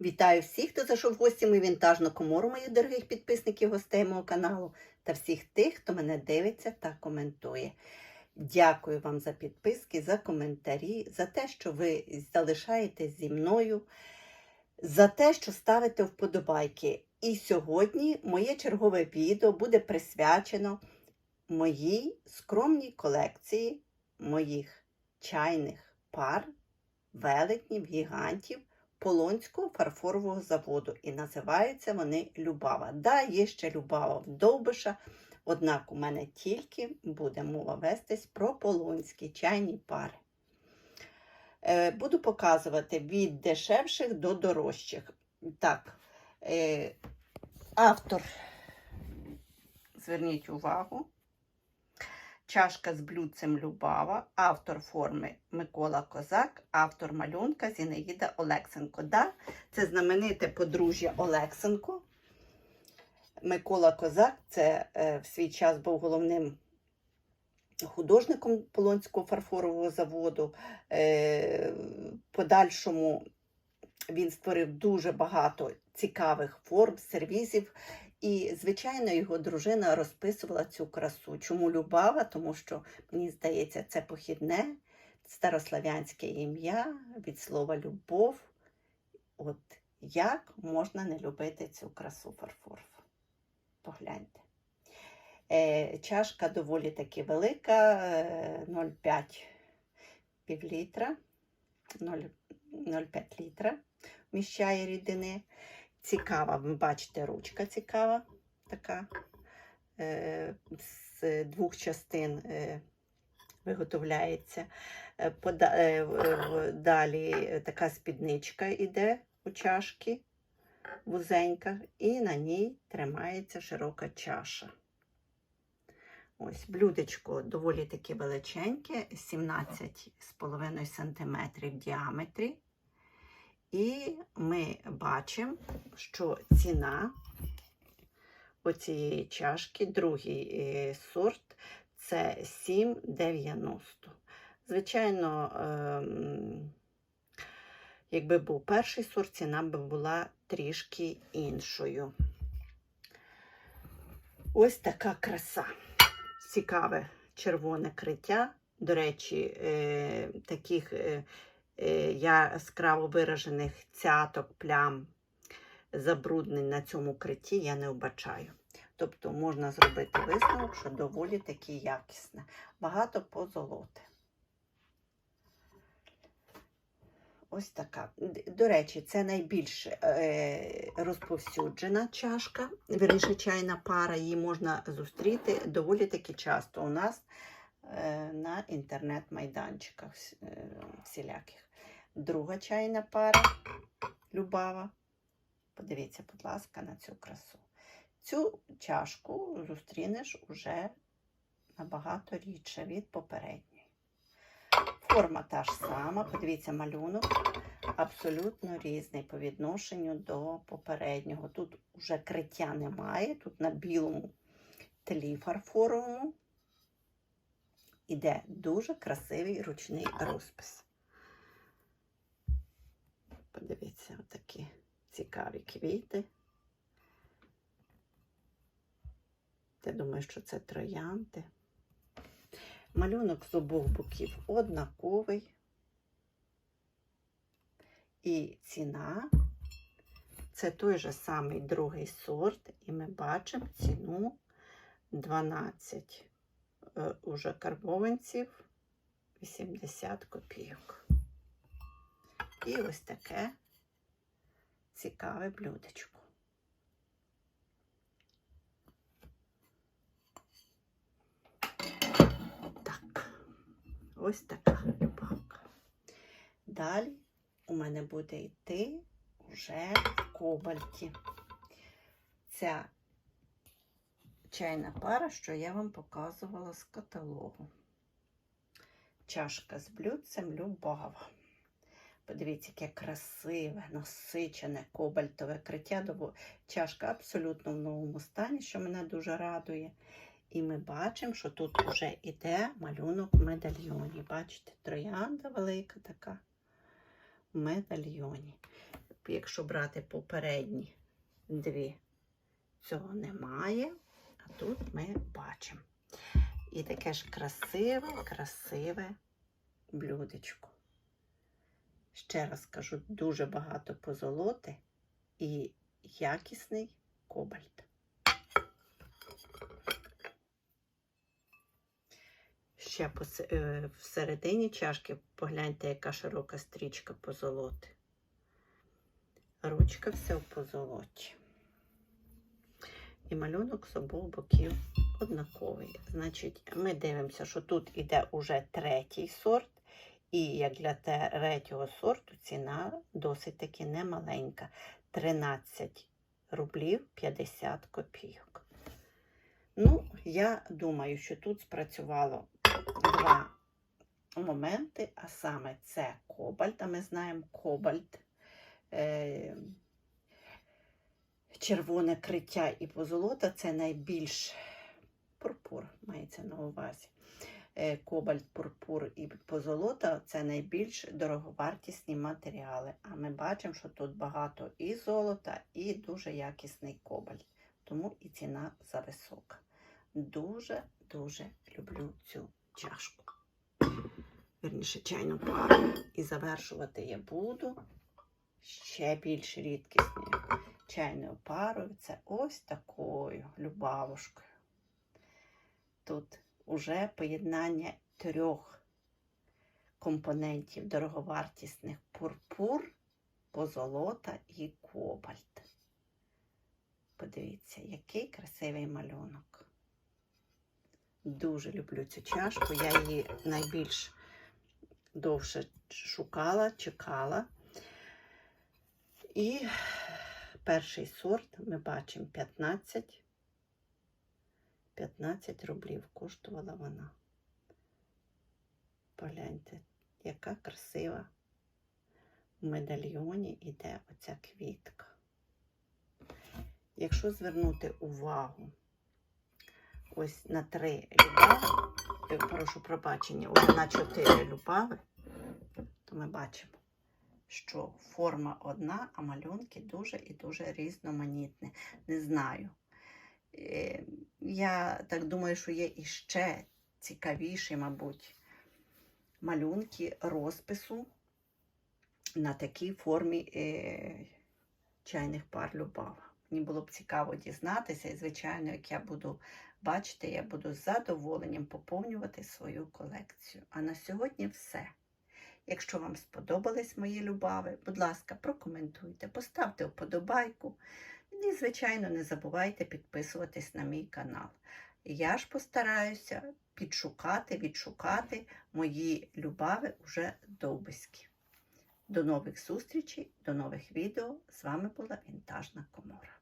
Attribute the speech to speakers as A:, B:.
A: Вітаю всіх, хто зайшов в гості мою вінтажну комору моїх дорогих підписників, гостей мого каналу та всіх тих, хто мене дивиться та коментує. Дякую вам за підписки, за коментарі, за те, що ви залишаєтесь зі мною, за те, що ставите вподобайки. І сьогодні моє чергове відео буде присвячено моїй скромній колекції моїх чайних пар, велетнів, гігантів Полонського фарфорового заводу. І називаються вони Любава. Да, є ще Любава в Довбиша, однак у мене тільки буде мова вестись про полонські чайні пари. Е, буду показувати від дешевших до дорожчих. Так, е, автор, зверніть увагу, чашка з блюдцем Любава, автор форми Микола Козак, автор малюнка Зінаїда Олексенко. Да, це знамените подружжя Олексенко. Микола Козак це е, в свій час був головним художником Полонського фарфорового заводу. Е, подальшому він створив дуже багато цікавих форм, сервізів. І, звичайно, його дружина розписувала цю красу. Чому Любава? Тому що, мені здається, це похідне, старослав'янське ім'я від слова любов. От як можна не любити цю красу фарфорову? Погляньте. Е, чашка доволі таки велика, е, 0,5 півлітра, 0,5 літра вміщає рідини. Цікава, бачите, ручка цікава, така е, з двох частин е, виготовляється. Е, далі така спідничка йде у чашки вузенька, і на ній тримається широка чаша. Ось блюдечко доволі таки величеньке, 17,5 см в діаметрі. І ми бачимо, що ціна оцієї чашки, другий е, сорт, це 7,90. Звичайно, ем, якби був перший сорт, ціна би була трішки іншою. Ось така краса. Цікаве червоне криття. До речі, е, таких е, яскраво виражених цяток, плям, забруднень на цьому критті я не вбачаю. Тобто можна зробити висновок, що доволі таки якісне. Багато позолоти. Ось така. До речі, це найбільш е, розповсюджена чашка, вірніше чайна пара, її можна зустріти доволі таки часто у нас е, на інтернет-майданчиках е, всіляких. Друга чайна пара Любава. Подивіться, будь ласка, на цю красу. Цю чашку зустрінеш уже набагато рідше від попередньої. Форма та ж сама, подивіться, малюнок абсолютно різний по відношенню до попереднього. Тут вже криття немає, тут на білому тлі фарфоровому іде дуже красивий ручний розпис. Подивіться, такі цікаві квіти. Я думаю, що це троянди. Малюнок з обох боків однаковий. І ціна це той же самий другий сорт, і ми бачимо ціну 12 е, уже карбованців 80 копійок. І ось таке цікаве блюдечко. Так, ось така любовка. Далі у мене буде йти вже в кобальті. Ця чайна пара, що я вам показувала з каталогу. Чашка з блюдцем Любава. Подивіться, яке красиве, насичене кобальтове криття. Чашка абсолютно в новому стані, що мене дуже радує. І ми бачимо, що тут вже іде малюнок в медальйоні. Бачите, троянда велика така в медальйоні. якщо брати попередні дві, цього немає. Тут ми бачимо. І таке ж красиве, красиве блюдечко. Ще раз кажу, дуже багато позолоти і якісний кобальт. Ще е, всередині чашки погляньте, яка широка стрічка позолоти. Ручка вся в позолоті. І малюнок з обох боків однаковий. Значить, ми дивимося, що тут іде уже третій сорт, і як для третього сорту ціна досить таки немаленька. 13 рублів 50 копійок. Ну, я думаю, що тут спрацювало два моменти, а саме це кобальт, а ми знаємо кобальт. Е- червоне криття і позолота це найбільш пурпур, мається на увазі. Е, Кобальт, пурпур і позолота це найбільш дороговартісні матеріали. А ми бачимо, що тут багато і золота, і дуже якісний кобальт. Тому і ціна зависока. Дуже-дуже люблю цю чашку. Вірніше, чайну пару. І завершувати я буду ще більш рідкісною чайною парою. Це ось такою любавушкою. Тут уже поєднання трьох компонентів дороговартісних пурпур, позолота і кобальт. Подивіться, який красивий малюнок. Дуже люблю цю чашку. Я її найбільш довше шукала, чекала. І перший сорт ми бачимо 15. 15 рублів коштувала вона. Погляньте, яка красива в медальйоні іде оця квітка. Якщо звернути увагу ось на три любави, прошу пробачення, ось на чотири любави, то ми бачимо, що форма одна, а малюнки дуже і дуже різноманітні. Не знаю. Е, Я так думаю, що є іще цікавіші, мабуть, малюнки розпису на такій формі е, чайних пар Любава. Мені було б цікаво дізнатися, і, звичайно, як я буду бачити, я буду з задоволенням поповнювати свою колекцію. А на сьогодні все. Якщо вам сподобались мої любави, будь ласка, прокоментуйте, поставте вподобайку. І, звичайно, не забувайте підписуватись на мій канал. Я ж постараюся підшукати, відшукати мої любави уже довбиськи. До нових зустрічей, до нових відео. З вами була Вінтажна Комора.